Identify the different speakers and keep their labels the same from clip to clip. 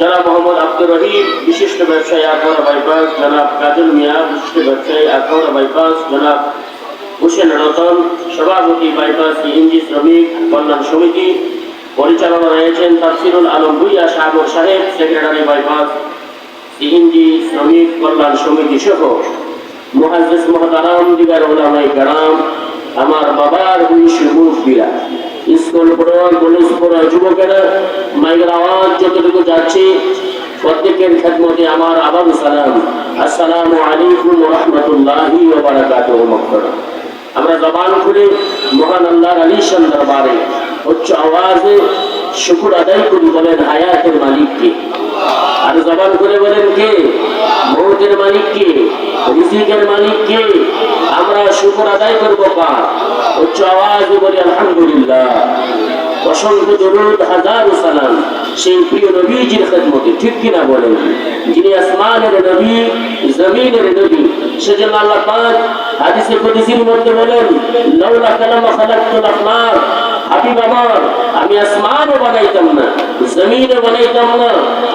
Speaker 1: জনাব মোহাম্মদ আব্দুর রহিম, বিশিষ্ট ব্যবসায়ী আখবর বাইপাস জনাব কাজল মিয়া, বিশিষ্ট ব্যবসায়ী আখবর বাইপাস জনাব হোসেন রতন, সভাপতি বাইপাস ইঞ্জি শ্রমিক, কল্যাণ সমিতি। পরিচালনা রয়েছেন তাফসিরুল আলম ভুইয়া, সাগর সাহেব সেক্রেটারি বাইপাস সিএনজি শ্রমিক, কল্যাণ সমিতি সহ। মহাজিস মহতারাম দিগার ওলামাই গ্রাম আমার বাবার উনিশ মুখ মুরব্বীরা স্কুল পড়ুয়া কলেজ পড়ুয়া যুবকেরা মাইকের আওয়াজ যতটুকু যাচ্ছে, প্রত্যেকের খেদমতে আমার আবার সালাম। আসসালামু আমরা জবান খুলে মহান আল্লাহর আলিশান দরবারে উচ্চ আওয়াজে শুকুর আদায় করি বলেন হায়াতের মালিককে। আর জবান করে বলেন কে? মৌতের মালিক কে? রিজিকের মালিক কে? আমরা শুকুর আদায় করব কার? উচ্চ আওয়াজে বলি, আলহামদুলিল্লাহ। অসংখ্য দরুদ, হাজার সালাম সেই প্রিয় নবীজির খেদমতে। ঠিক কিনা বলেন? যিনি আসমানের নবী, জমিনের নবী, সেজন্য আল্লাহ পাক মধ্যে বলেন, লাউলা হাবিব আমার, আমি আসমানও বানাইতাম না, জমিনও বানাইতাম না।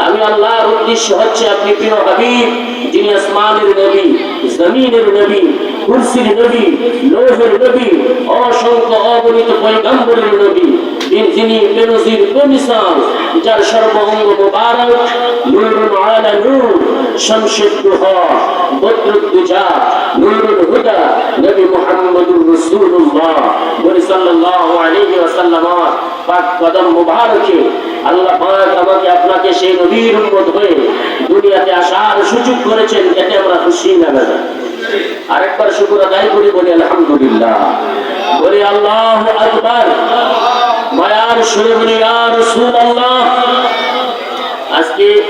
Speaker 1: আমি আল্লাহর উদ্দেশ্য হচ্ছে আপনি প্রিয় হাবিব, যিনি আসমানের নবী, জমিনের নবী, কুরসির নবী, লোহের নবী, অসংখ্য অগণিত পয়গম্বরের নবী, যিনি- বেনজির বেমিসাল যার সর্বঙ্গ মুবারক নূরুন আলা নূর আপনাকে সেই নবীর হয়ে দুনিয়াতে আসার সুযোগ করেছেন, এতে আমরা খুশি না বেজা আরেকবার শুকর আদায় করি, বলি আলহামদুলিল্লাহ। বলি আল্লাহ আকবার। মায়ার সুরে বলি রাসূলুল্লাহ। আজকে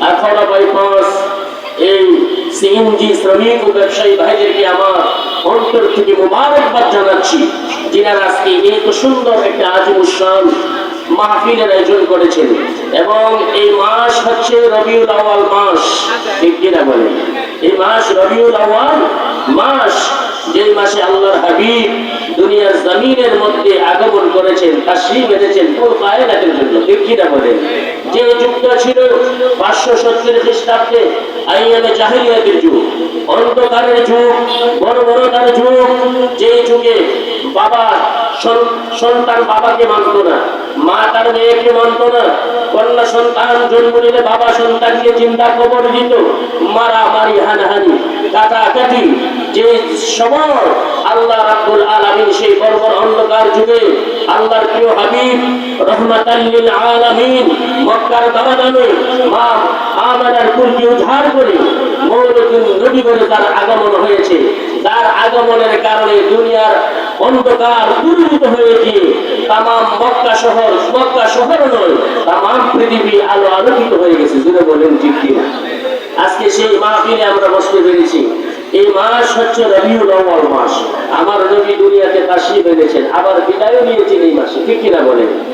Speaker 1: আখাউড়া বাইপাস সিএনজি শ্রমিক ও ব্যবসায়ী ভাইদেরকে আমার অন্তর থেকে মোবারকবাদ জানাচ্ছি, যিনারা আজকে এত সুন্দর একটা আজিমুসান মাহফিলের আয়োজন করেছেন। এবং এই মাস হচ্ছে রবিউল আওয়াল মাস, ঠিক কিনা বলে এই মাস রবিউল আওয়াল মাস যে মাসে আল্লাহর হাবিব দুনিয়ার জমিনের মধ্যে আগমন করেছেন তাশ্রীফ এনেছেন কোন কায়নাতের জন্য। ঠিক কিনা বলেন? যে যুগটা ছিল পাঁচশো সত্তর খ্রিস্টাব্দে, আইয়ামে জাহিলিয়াতের যুগ। অন্ধকারের যুগ, বড় বড় যুগ যে যুগে বাবা সন্তান বাবাকে মানত না। মা তার মেয়েকে মানত না। কন্যা সন্তান জন্ম নিলে বাবা সন্তানকে চিন্তা কবর দিত। মারামারি, হানাহানি, কাটাকাটি, যে সময় আল্লাহ রাব্বুল আলামিন সেই বর্বর অন্ধকার যুগে আল্লাহর প্রিয় হাবিব রহমাতাল্লিল আলামিন মক্কার দামাদামে মা আমানার কুলকে উদ্ধার করে তার আগমন হয়েছে। কারণে দুনিয়ার অন্ধকার হয়ে গিয়ে তাম মক্কা পৃথিবী আলো আলোকিত হয়ে গেছে। বলেন, ঠিক আজকে সেই মাহফিলে আমরা বসতে পেরেছি। এই মাস হচ্ছে রবিউল মাস। আমার নবী দুনিয়াতে তাশরীফ এনেছেন আবার বিদায়ও নিয়েছেন এই মাসে। ঠিক কিনা বলেন?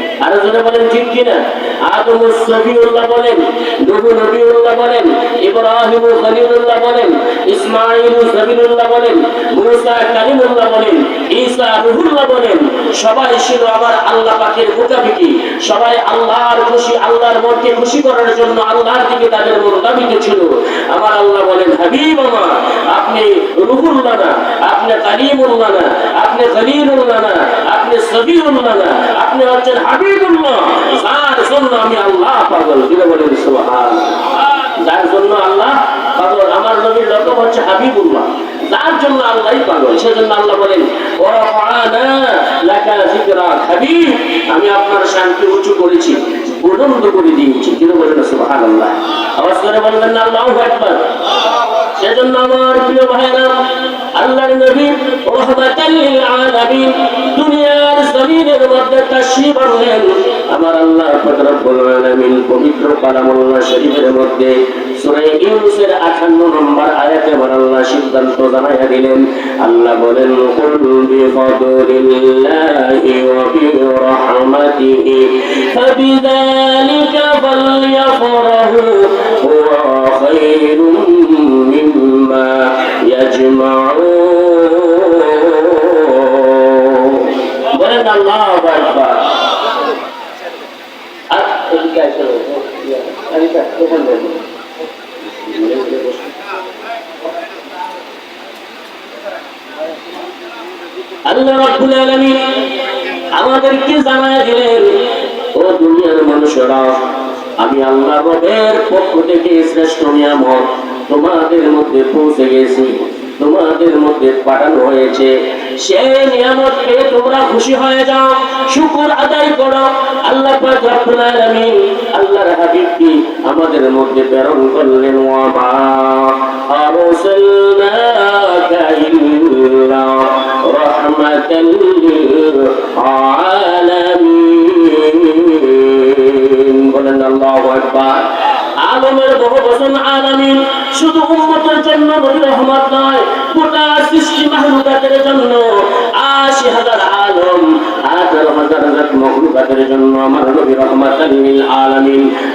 Speaker 1: আরও জনে বলেন, ঠিক কিনা? আদম সফিউল্লাহ বলেন, নবু নবীউল্লাহ বলেন, ইব্রাহিম খলিলুল্লাহ বলেন ইসমাইল জবিনুল্লাহ বলেন, মুসা কালিমুল্লাহ বলেন, ঈসা রুহুল্লাহ বলেন, সবাই ছিল আমার আল্লাহ পাকের মোকাবিকি সবাই আল্লাহর খুশি, আল্লাহর মনকে খুশি করার জন্য আল্লাহর দিকে তাদের মন ছিল। আমার আল্লাহ বলেন, হাবিব আমার, আপনি রুহুল্লাহ না, আপনি কালিমুল্লাহ না, আপনি খলিলুল্লাহ না, আপনি সবিউল্লাহ না আপনি হচ্ছেন আমি আল্লাহ পাগল। বলেন যার জন্য আল্লাহ পাগল। আমার নবীর হচ্ছে হাবিবুল্লাহ। যার জন্য পাগল। সেজন্য আল্লাহ বলেন আমি আপনার শান্তি উঁচু করেছি বুলন্দ করে দিয়েছি। কিন্তু বলেন, সুবহানাল্লাহ। আওয়াজ করে বলবেন না আল্লাহু সেজন্য আমার প্রিয় ভাইরা আল্লাহর নবী রহমাতাল লিল আলামিন দুনিয়ার জমিনের মধ্যে তাশরীফ আনলেন আমার আল্লাহ পাক রব্বুল আলামিন পবিত্র কালামুল্লাহ শরীফের মধ্যে সূরা ইউনূসের 58 নম্বর আয়াতে আমার আল্লাহ সিদ্ধান্ত জানাইয়া দিলেন। আল্লাহ বলেন, কুল বিফদলিল্লাহি ওয়া বিরহমাতিহি, ফাবিযালিকা ফালইফরাহু আমি আল্লাহ রবের পক্ষ থেকে শ্রেষ্ঠ নিয়ামত তোমাদের মধ্যে পৌঁছে গেছি, তোমাদের মধ্যে পাঠানো হয়েছে। সেই নিয়ামত পেয়ে তোমরা খুশি হয়ে যাও, শুকর আদায় করো। আল্লাহ পাক রব্বুল আমাদের মধ্যে প্রেরণ করলেন। আলামিন। বলেন আল্লাহু আকবার আলমের বহু বচন আলামিন। শুধু উম্মতের জন্য নবী রহমত নয়, গোটা সৃষ্টি মাহলুকাতের জন্য, আশি হাজার আলম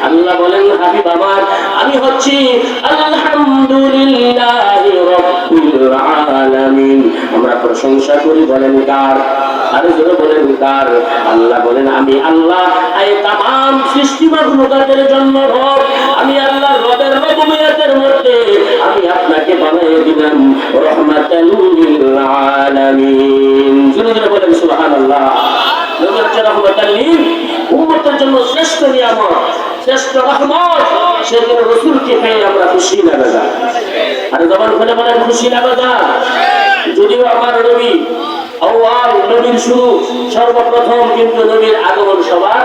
Speaker 1: আল্লাহ আমি আমরা প্রশংসা করি, বলেন কার? আরে বলেন কার? আল্লাহ বলেন, আমি আল্লাহ, এই তাম, সৃষ্টি মাহলুকাতের জন্য রব। আমি আল্লাহ রবের রবমিয়াতের মধ্যে আমি আপনাকে বানিয়ে দিলাম রহমাতাল লিল আলামিন বলেন সুবহানাল্লাহ। রহমাতাল লিল, উম্মতের জন্য শ্রেষ্ঠ নিয়ামত, শ্রেষ্ঠ রহমত রসুলকে পেয়ে আমরা খুশি না আরে খুলে বলেন, খুশি না যদিও আমার নবী, আউয়াল নবীর শুরু, সর্বপ্রথম কিন্তু নবীর আগমন সবার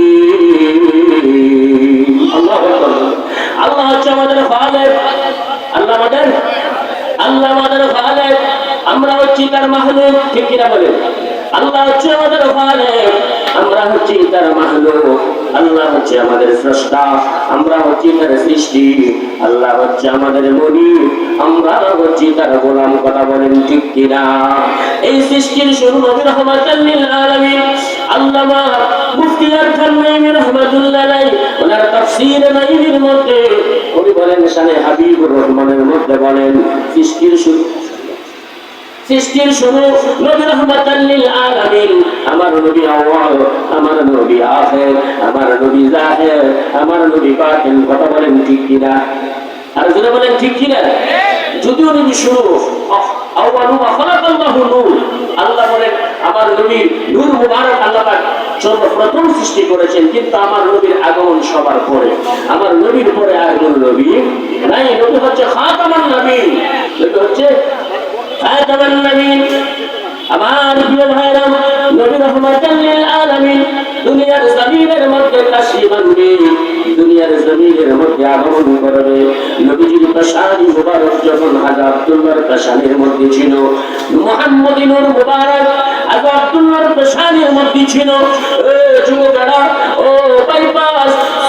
Speaker 1: তার মাহলুক, ঠিক কিনা বলে আল্লাহ হচ্ছে আমাদের খালেক আমরা হচ্ছি তার মাহলুক, আল্লাহ হচ্ছে আমাদের স্রষ্টা, আমরা হচ্ছি তার সৃষ্টি, আল্লাহ হচ্ছে আমাদের মনি, আমরা হচ্ছি তার গোলাম, কথা বলেন ঠিক কিনা? এই সৃষ্টির শুরু নবী রহমাতাল লিল আলামিন, আল্লামা মুফতি আরখান নাইমি রহমাতুল্লাহ ওনার তাফসীর নাইমির মধ্যে, উনি বলেন, শানে হাবিবুর রহমানের মধ্যে বলেন, সৃষ্টির সৃষ্টির শুরু নবী রহমাতাল লিল আলামিন। আমার নবী আউয়াল, আমার নবী আখির, আমার নবী জাহির, আমার নবী বাতিন কথা বলেন ঠিক কিনা? আর যদি বলেন ঠিক কিনা? যদিও নবী শুরু আউয়ালু মা খালাকাল্লাহু নূর। আল্লাহ বলেন, আমার নবীর নূর মুবারক আল্লাহ পাক সর্বপ্রথম সৃষ্টি করেছেন, কিন্তু আমার নবীর আগমন সবার পরে। আমার নবীর পরে আর কোন নবী নাই। নবী হচ্ছে খাতামান নবী। নবী হচ্ছে খাতামান নবী আমার প্রিয় ভাইরা, নবী রহমাতাল লিল আলামিন দুনিয়ার জমিনের মধ্যে তাশরীফ আনবে দুনিয়ার জমিনের মধ্যে আগমন করবে। নবীজির পেশানি মুবারক যখন হাজা আব্দুল্লাহর পেশানির মধ্যে ছিল, মুহাম্মদী নূর মুবারক হাজা আব্দুল্লাহর পেশানির মধ্যে ছিল ও বাইপাস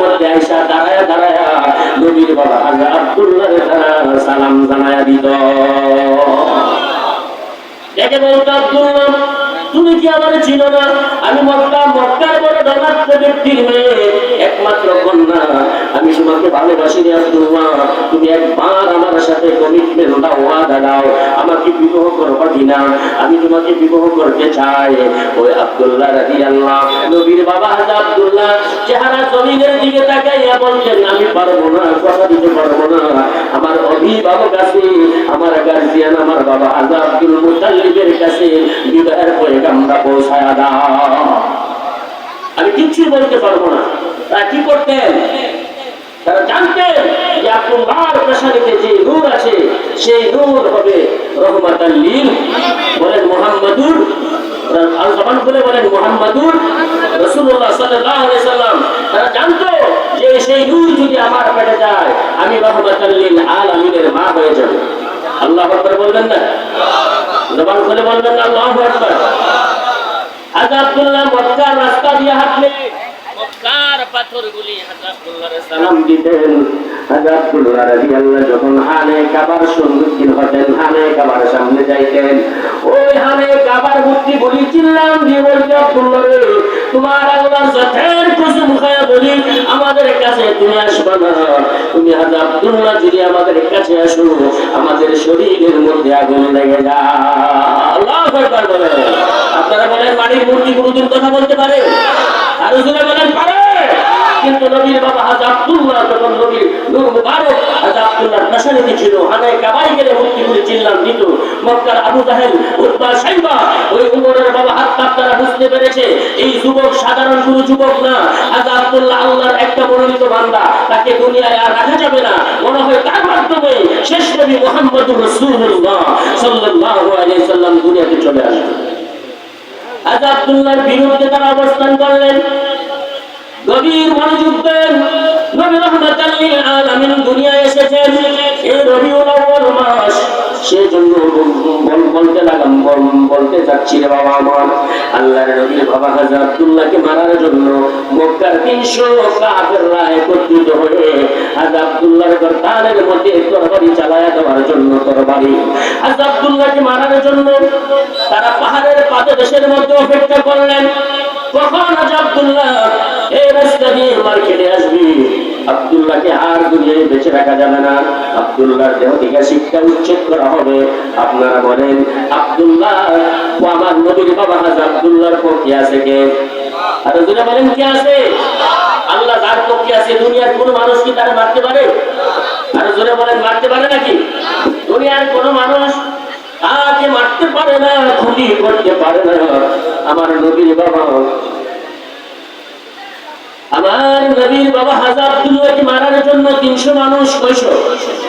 Speaker 1: মধ্যে আইসা দাঁড়ায় দাঁড়ায় নবীর বাবা আব্দুল্লাহ সালাম জানায়া দিত। দেখে বলতো আব্দুল্লাহ তুমি কি আমার ছিল না। আমি মক্কা, মক্কার বড় ধনাত্ম ব্যক্তির মেয়ে একমাত্র কন্যা। আমি তোমাকে ভালোবাসি রে আব্দুল্লাহ। তুমি একবার আমার সাথে কমিটমেন্ট দাও ওয়াদা দাও। আমাকে বিবাহ করবা কিনা? আমি তোমাকে বিবাহ করতে চাই। ওই আব্দুল্লাহ রাদিয়াল্লাহ নবীর বাবা হাজা আব্দুল্লাহ, চেহারা জমিনের দিকে তাকাইয়া বলছেন আমি পারব না, কথা দিতে পারব না। আমার অভিভাবক আছে, আমার গার্জিয়ান আমার বাবা হাজা আব্দুল মুতাল্লিবের কাছে বিবাহের পয়গামটা পৌঁছায়া আমি কিচ্ছুই বলতে পারব না। তারা কি করতেন? তারা জানতেন যে আপনার পেশারিতে যে নূর আছে, সেই নূর হবে রহমাতাল্লিল বলেন মোহাম্মদুর আল জবান করে বলেন মোহাম্মদুর আল্লাহ বলবেন না? আল্লাহু আজ মক্কার রাস্তা দিয়ে হাঁটলে মক্কার পাথরগুলি হাজাবুল্লাহর সালাম দিতেন। হাজাবুল্লাহ রাদিয়াল্লাহ যখন হানে কাবার সম্মুখীন হতেন হানে কাবার সামনে যাইতেন। ওই হানে কাবার মূর্তি বলি চিল্লাম দিয়ে বলতে আব্দুল্লাহ তোমার আল্লাহর জাতের কসম খায়া বলি আমাদের কাছে তুমি আসবা না। তুমি হাজা আব্দুল্লাহ যদি আমাদের কাছে আসো আমাদের শরীরের মধ্যে আগুন লেগে যায় আল্লাহ আকবার বলে বাড়ির মূর্তি কোনদিন কথা বলতে পারে? আরও জোরে বলেন, পারে। কিন্তু নবীর বাবা হাজা আব্দুল্লাহ যখন নবীর নূর মুবারক হাজা আব্দুল্লাহ পেশানিতে ছিল, হানায় কাবাই গেলে মুক্তি করে চিল্লাম দিত। মক্কার আবু জাহেল উৎপা সাইবা, ওই উমরের বাবা হাত কাপ তারা বুঝতে পেরেছে, এই যুবক সাধারণ কোনো যুবক না। হাজা আব্দুল্লাহ আল্লাহর একটা মনোনীত বান্দা, তাকে দুনিয়ায় আর রাখা যাবে না। মনে হয় তার মাধ্যমে শেষ নবী মোহাম্মদুর রাসূলুল্লাহ সাল্লাল্লাহু আলাইহি সাল্লাম দুনিয়াতে চলে আসবে। আজ আব্দুল্লাহর বিরুদ্ধে তারা অবস্থান করলেন। গভীর মনোযোগ দেন নবী রহমাতাল লিল আলামিন দুনিয়ায় এসেছেন। এই রবিউল আউয়াল মাস সেজন্য বল- বলতে বলতে যাচ্ছি রে বাবা আমার। আল্লাহর নবীর বাবা হাজা আব্দুল্লাহকে মারার জন্য মক্কার তিনশো কাফেররা একত্রিত হয়ে হাজা আব্দুল্লাহর গর্দানের মধ্যে তরবারি চালায়া দেওয়ার জন্য তরবারি। হাজা আব্দুল্লাহকে মারার জন্য তারা পাহাড়ের পাদদেশের মধ্যে অপেক্ষা করলেন। কখন আজ আব্দুল্লাহ এই আর দুনিয়ায় বেঁচে রাখা যাবে না। আব্দুল্লাহর দেহ থেকে শিক্ষা উচ্ছেদ করা হবে। আপনারা বলেন, আব্দুল্লাহ আমার নবীর বাবা হাজ আব্দুল্লাহর পক্ষে আছে কে? আর দুরা বলেন, কি আছে? আল্লাহ যার পক্ষে আছে, দুনিয়ার কোন মানুষ কি তারা মারতে পারে? আর জোরে বলেন, মারতে পারে নাকি? দুনিয়ার কোন মানুষ তাকে মারতে পারে না ক্ষতি করতে পারে না। আমার নবীর বাবা আমার নবীর বাবা হাজার আব্দুল্লাহকে মারার জন্য তিনশো মানুষ কইশো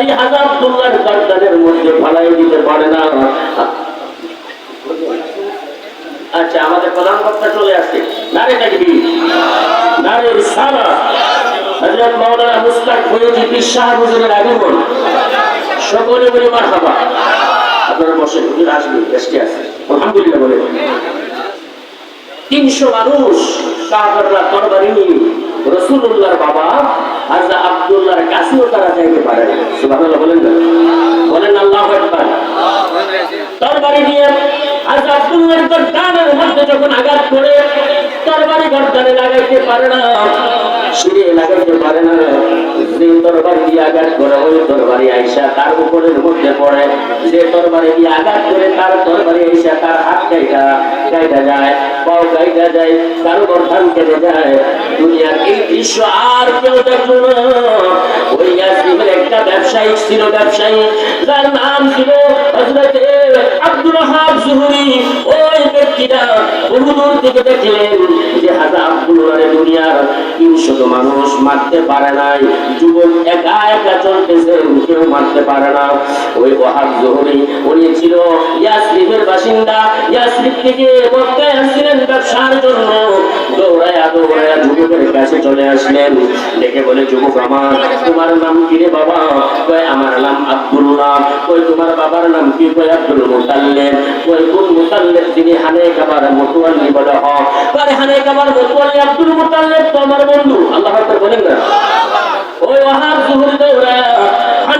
Speaker 1: তরবারি হাজা আব্দুল্লাহর গর্দানের মধ্যে ফালাই দিতে পারে না। আচ্ছা আমাদের প্রধান বক্তা চলে আসছে। নারে তাকবীর, নারে হুজুর বলে তিনশো মানুষ কাফেররা তরবারি রসুল্লাহর বাবা হাজা আব্দুল্লাহর কাছেও তারা যাইতে পারে সুবহানাল্লাহ, বলেন না। বলেন আল্লাহু আকবার। তরবারি দিয়ে হাজা আব্দুল্লাহর গর্দানের মধ্যে যখন আঘাত করে, তরবারি গর্দানে লাগাইতে পারে না শিরে লাগাইতে পারে না। তরবারি দিয়ে আঘাত করে, ওই তরবারি আইসা তার উপরের মধ্যে পড়ে। যে তরবারি দিয়ে আঘাত করে, তার তরবারি আইসা তার হাত গাইটা যায়, পাও গাইটা যায় যায়। দুনিয়ার এই দৃশ্য আর কেউ দেখল না। ওই ইয়াসিমের এক একটা ব্যবসায়ী ছিল, ব্যবসায়ী। যার নাম ছিল হযরতে আব্দুর ওয়াহাব জুহরি। ওই দেখলেন যে দুনিয়ার তিনশত মানুষ মারতে পারে নাই। যুবক একা একা চলতেছেন কেউ মারতে পারে না। ওই জুহরি উনি ছিল বাসিন্দা। থেকে আসছিলেন ব্যবসার জন্য। যুবকের কাছে চলে আসলেন। ডেকে বলে, যুবক আমার, তোমার নাম কি রে বাবা? কয়, আমার নাম আব্দুল্লাহ কই তোমার বাবার নাম কি? কয়, আব্দুল মুতাল্লিব। কোন মুতাল্লিব তিনি হানে কাবার মুতাল্লি বলে? হ আরে হানে কাবার মুতাল্লি আব্দুল মুতাল্লিব তো আমার বন্ধু। আল্লাহ বলেন না ওই ওয়াহাব জুহুর দৌড়ায়া হানে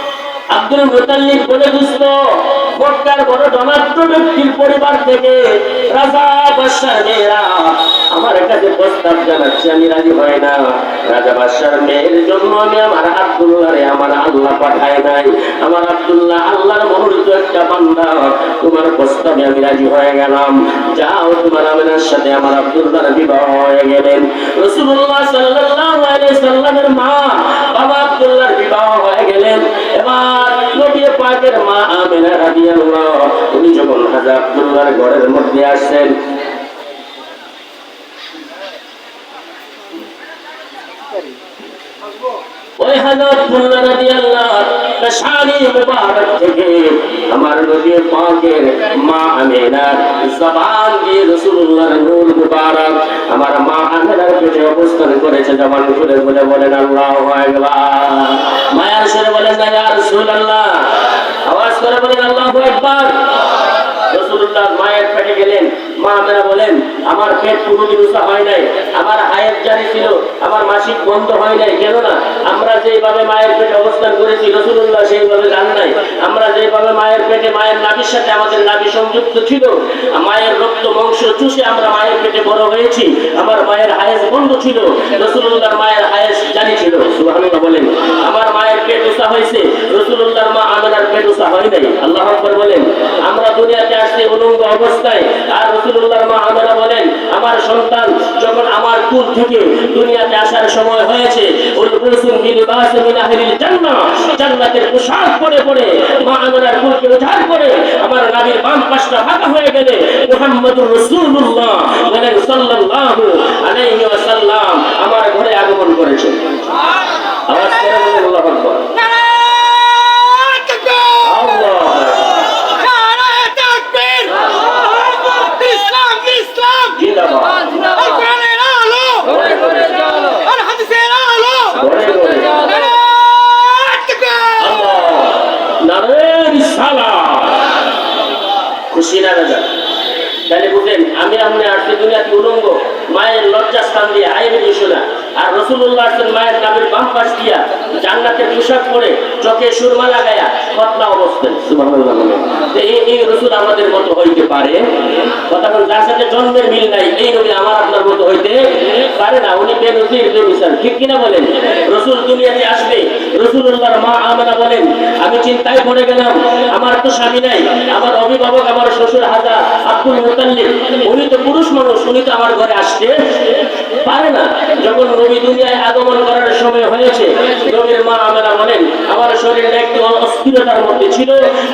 Speaker 1: আব্দুল মুতাল্লিব বলে দুস্থ মক্কার বড় ধনাঢ্য ব্যক্তির পরিবার থেকে রাজা বাদশার মেয়েরা, আমার কাছে প্রস্তাব জানাচ্ছে, আমি রাজি হয় না। রাজা বাদশার মেয়ের জন্য আমি আমার আব্দুল্লাহরে আমার আল্লাহ পাঠায় নাই। আমার আব্দুল্লাহ আল্লাহর মনোনীত একটা বান্দা। তোমার প্রস্তাবে আমি রাজি হয়ে গেলাম। যাও, তোমার আমিনার সাথে আমার আব্দুল্লাহর বিবাহ হয়ে গেলেন রসুল্লাহ আলাইহি সাল্লামের মা বাবা আব্দুল্লাহর বিবাহ হয়ে গেলেন। এবার নবী পাকের মা আমিনা রাদিয়াল্লাহ উনি যখন হাজা আব্দুল্লাহর ঘরের মধ্যে ওই রাদিয়াল্লাহু শানি মুবারক থেকে আমার নবী পাকের মা আমিনার জবান দিয়ে রাসূলুল্লাহর নূর মুবারক আমার মা আমিনার পেটে অবস্থান করেছে, জবান খুলে বলে বলেন, আল্লাহু মায়ার সুরে বলেন না ইয়া রাসূলুল্লাহ আওয়াজ করে বলেন আল্লাহ পেটে গেলেন। মা আমরা বলেন, আমার পেট কোনোদিন উঁচা হয় নাই। আমার হায়ের জারি ছিল, আমার মাসিক বন্ধ হয় নাই। কেন না আমরা যেভাবে মায়ের পেটে অবস্থান করেছি রসুল্লাহ সেইভাবে জান নাই। আমরা যেভাবে মায়ের পেটে, মায়ের নাভির সাথে আমাদের নাভি সংযুক্ত ছিল, মায়ের রক্ত, মাংস চুষে আমরা মায়ের পেটে বড় হয়েছি। আমার মায়ের হায়েস বন্ধ ছিল রসুল্লাহর মায়ের হায়েস জারি ছিল। সুবহানাল্লাহ বলেন, আমার মায়ের পেট উঁচা হয়েছে রসুল্লাহর মা আমেনার পেট উঁচা হয় নাই। আল্লাহ বলেন, আমরা দুনিয়াতে আসছে উলঙ্গ অবস্থায় আর রসুল্লাহর মা আমেনা বলেন, আমার সন্তান যখন আমার কুল থেকে দুনিয়াতে আসার সময় হয়েছে আমার ঘরে আগমন করেছেন আওয়াজ করে বলেন, আল্লাহু আকবার আল্লাহু আকবার জিন্দাবাদ ঘরে ঘরে নারের সালাম খুশি না রাজা? তাহলে বুঝেন আমি আপনি আসছি দুনিয়াতে উলঙ্গ মায়ের লজ্জা স্থান দিয়ে আইবে দিস আর রসুল্লাহ মায়ের নামের বাম পাশ দিয়া জান্নাতের পোশাক পরে চোখে সুরমা লাগায়া আমি চিন্তাই পড়ে গেলাম, আমার তো স্বামী নাই, আমার অভিভাবক, আমার শ্বশুর হাজা আব্দুল মুতাল্লিব, উনি তো পুরুষ মানুষ, উনি তো আমার ঘরে আসতে পারে না। যখন নবী দুনিয়ায় আগমন করার সময় হয়েছে, নবীর মা আমরা বলেন, আমার শরীরে একটু অস্থিরতার মধ্যে ছিল,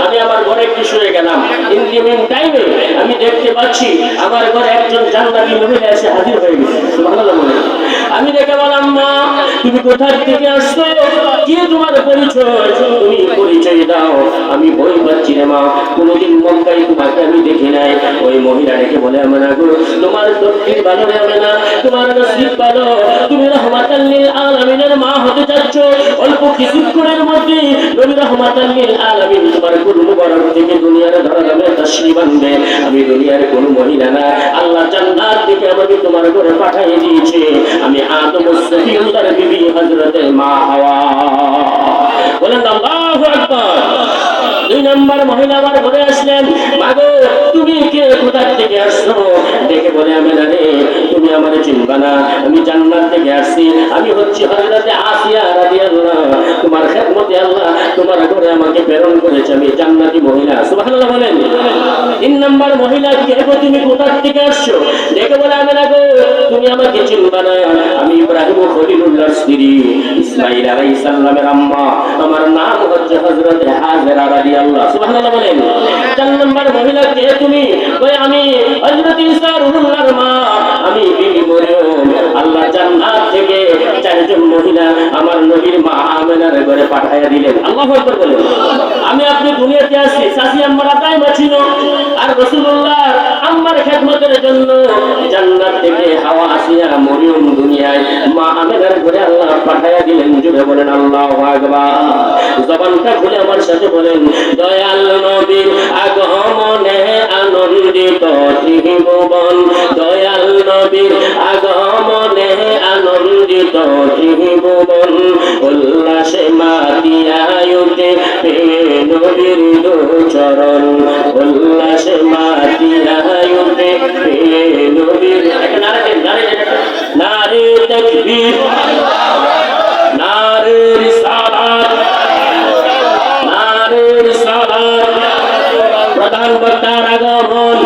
Speaker 1: আমি আমার ঘরে একটু শুয়ে গেলাম। ইন দি মিন টাইমে আমি দেখতে পাচ্ছি, আমার ঘরে একজন জান্নাতি মহিলা এসে হাজির হয়ে গেছে। সুবহানাল্লাহ আমি দেখে বললাম মা। তুমি কোথা থেকে আসছো? কে তোমার পরিচয়, তুমি পরিচয় দাও। আমি বই পাচ্ছি রে মা। কোনোদিন মক্কায় তোমাকে আমি দেখি নাই। ওই মহিলা ডেকে বলে আমি না গো তোমার দক্ষিণ ভালো হবে না। তোমার নসিব ভালো। তুমি রহমাতাল্লিল আলামিনের মা হতে যাচ্ছ অল্প কিছুক্ষণের মধ্যে নবী রহমাতাল্লিল আলামিন তোমার কুল মুবারক থেকে দুনিয়ার ধরাবে তশরিফ আনবে আমি দুনিয়ার কোন মহিলা না। আল্লাহ জান্নাত থেকে আমাকে তোমার ঘরে পাঠিয়ে দিয়েছে। আমি আদম সফিউল্লাহর বিবি হযরতে মা হাওয়া বলেন, আল্লাহু আকবার। দুই নাম্বার মহিলা আমার ঘরে আসলেন, মাগো, তুমি থেকে আসছো দেখে বলে আমি রে, তুমি আমার চিনবা না। আমি জান্নাত থেকে আসছি। আমি হচ্ছি হযরতে আসিয়া তোমার খেদমতে আল্লাহ তোমার ঘরে আমাকে প্রেরণ করেছে। আমি জান্নাতি মহিলা। সুবহানাল্লাহ বলেন। তিন নম্বর মহিলা কে? গো তুমি কোথা থেকে আসছো? দেখে বলে আমি না তুমি আমাকে চিনবা না। আমি ইব্রাহিম খলিলুল্লাহর স্ত্রী, ইসমাইল আলাইহিস সালামের আম্মা। আমার নাম হচ্ছে হযরত হাজেরা রাদিয়াল্লাহ সুবহানাল্লাহ বলেন। চার নম্বর মহিলা কে তুমি? আমি আমি আপনি দুনিয়াতে আসি সাসি আম্মার আতাই ছিল। আর রাসূলুল্লাহ আম্মার খেদমতের জন্য জান্নাত থেকে হাওয়া আসিয়া মরিয়ম দুনিয়ায় মা আমেনার ঘরে আল্লাহ পাঠাইয়া দিলেন। জুড়ে বলেন, আল্লাহু আকবার। জবানটা খুলে আমার সাথে বলেন, দয়াল আগমনে আনন্দিত ত্রিভুবন দয়াল নবীর আগমনে আনন্দিত ত্রিভুবন উল্লাসে মাতিয়ায়ুতে নবীর চরণ উল্লাসে মাতিয়ায়ুতে নবীর নারে তাকবীর নারে আল্লাহ তার আগমন।